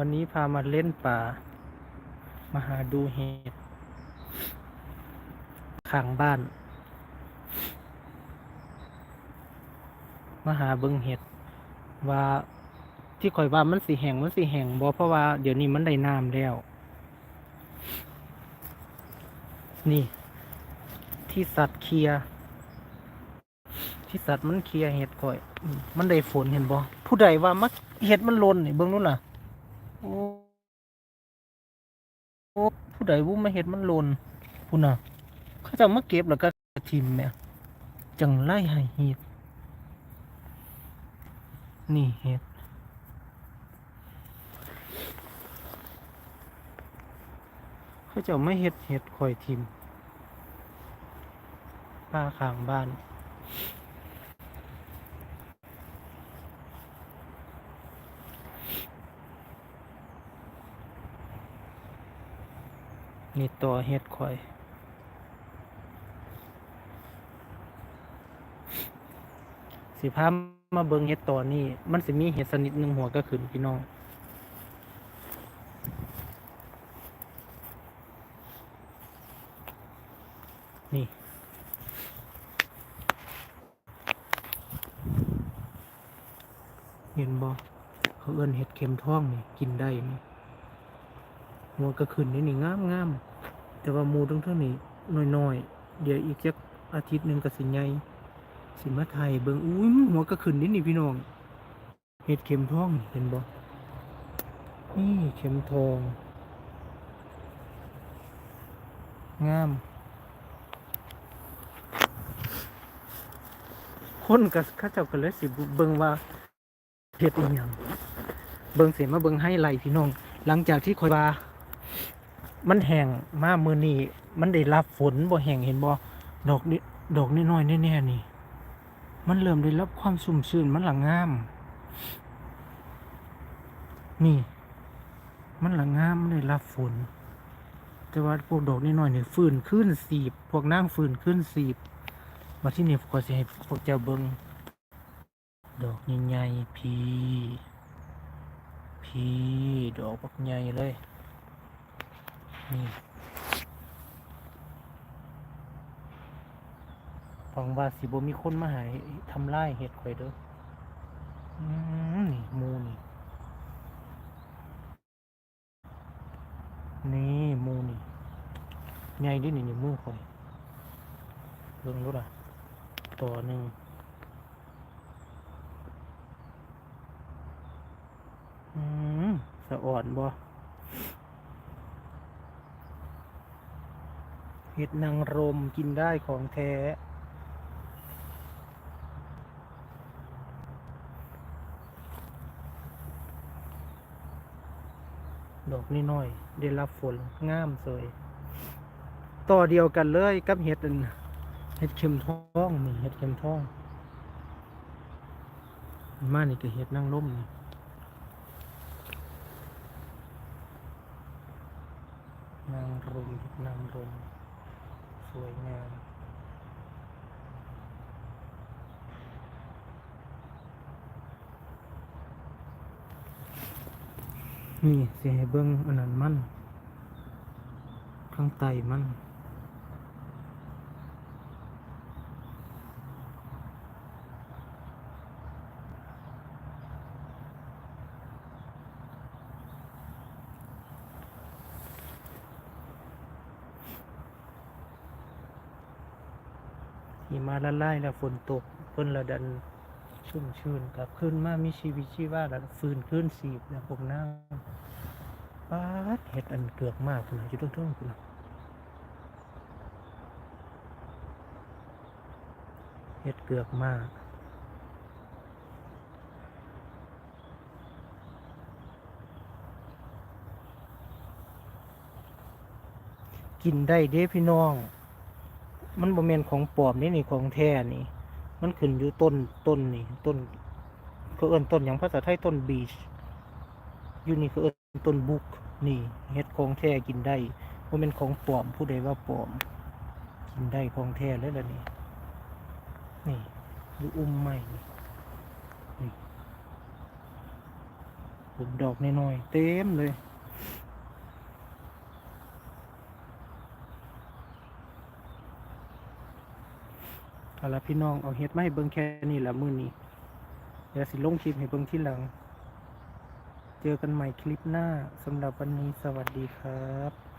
วันนี้พามาเล่นป่า มาหาดูเห็ดข้างบ้าน มาหาเบิงเห็ด ว่าที่ข่อยว่ามันสีแห้งมันสีแห้งบ่เพราะว่าเดี๋ยวนี้มันได้น้ำแล้ว นี่ ที่สัตว์เคลีย ที่สัตว์มันเคลียเห็ดข่อย มันได้ฝนเห็นบ่ผู้ใดว่ามักเห็ดมันหลนนี่เบิ่งนู่นน่ะ โอ้ผู้ใดวุ้มาเห็ดมันหล่นผู้น่ะ เขาจะมาเก็บแล้วก็ทิมแหม่ยจังไล่ให้เห็ด นี่เห็ดเขาจะไม่เห็ดเห็ดข่อยทิมป้าข้างบ้าน นี่ตัวเห็ดข่อยสิพามาเบิงเห็ดตัวนี้ มันสิมีเห็ดสนิดหนึ่งหัวก็ขึ้นพี่น้องนี่ เห็นบ่เขาเอื้นเห็ดเข็มท้องนี่ กินได้นี่ หัวก็ขึ้นนี่นี่งามงามแต่ว่ามูทั้งเท่านี้น้อยๆ เดี๋ยวอีกจักอาทิตย์หนึ่งก็สิใหญ่สิมาไทยเบิงอุ้ยมันหัวก็ขึ้นนี่นี่พี่น้องเห็ดเข็มทองเห็นบ่นี่เข็มทอง งาม คนกับข้าเจ้าก็เลยสิเบิ่งว่าเฮ็ดอีหยังเบิ่งเสียมาเบิ่งให้ไหลพี่น้อง หลังจากที่คอยว่า มันแห้งมามือนี้มันได้รับฝนบ่แห้งเห็นบ่ดอกนี้ดอกน้อยๆแน่ๆนี่ มันเริ่มได้รับความชุ่มชื้นมันหลังงาม นี่ มันหลังงามมันได้รับฝน แต่ว่าพวกดอกน้อยๆนี่ฟื้นขึ้นสีบ พวกนางฟื้นขึ้นสีบมาที่นี่ก็จะให้พวกเจ้าเบิงดอกใหญ่ๆพีพีดอกบักใหญ่เลย ฟังว่าสิบมีคนมาหายทำลายเห็ดข่อยเด้ออืมนี่มูนี่นี่มูนี่ใหญ่ดินี่นี่มือข่อยเบิ่งรู้ล่ะตัวหนึ่งอืมสะอ่อนบ่ เห็ดนางรมกินได้ของแท้ ดอกนี่น้อยๆได้รับฝนงามสวยต่อเดียวกันเลยกับเห็ดอันเห็ดเข็มทองนี่เห็ดเข็มทองมานี่ก็เห็ดนางร่มนี่นางรมเห็ดนางรม วยงามนี่เสียให้เบิ้งอันนั้นมัน ข้างใต้มัน หิมาละลายแล้วฝนตกเพิ่นละดันชุ่มชื้นกลับขึ้นมามีชีวิตชีวาแล้วฟื้นขึ้นสีบแล้วผมน้ำปาดเห็ดอันเกือกมากคุณอยู่ต้นๆคุณเห็ดเกือกมากกินได้เด้พี่น้อง มันบ่แมนของปลอมนี่นี่ของแท้นี่ มันขึ้นอยู่ต้นต้นนี่ต้นเขาเอิ้นต้นอย่างภาษาไทยต้นบีชอยู่นี่เขาเอิ้นต้นบุกนี่เฮ็ดของแท้กินได้บ่แมนของปลอมผู้ใดว่าปลอม กินได้ของแท้เลยล่ะนี่นี่อยู่อุ้มไม้นี่นี่ผมดอกน้อยๆเต็มเลย เอาละพี่น้องเอาเฮ็ดมาให้เบิ่งแค่นี้ละมื้อนี้เดี๋ยวสิลงคลิปให้เบิ่งที่หลัง เจอกันใหม่คลิปหน้าสำหรับวันนี้สวัสดีครับ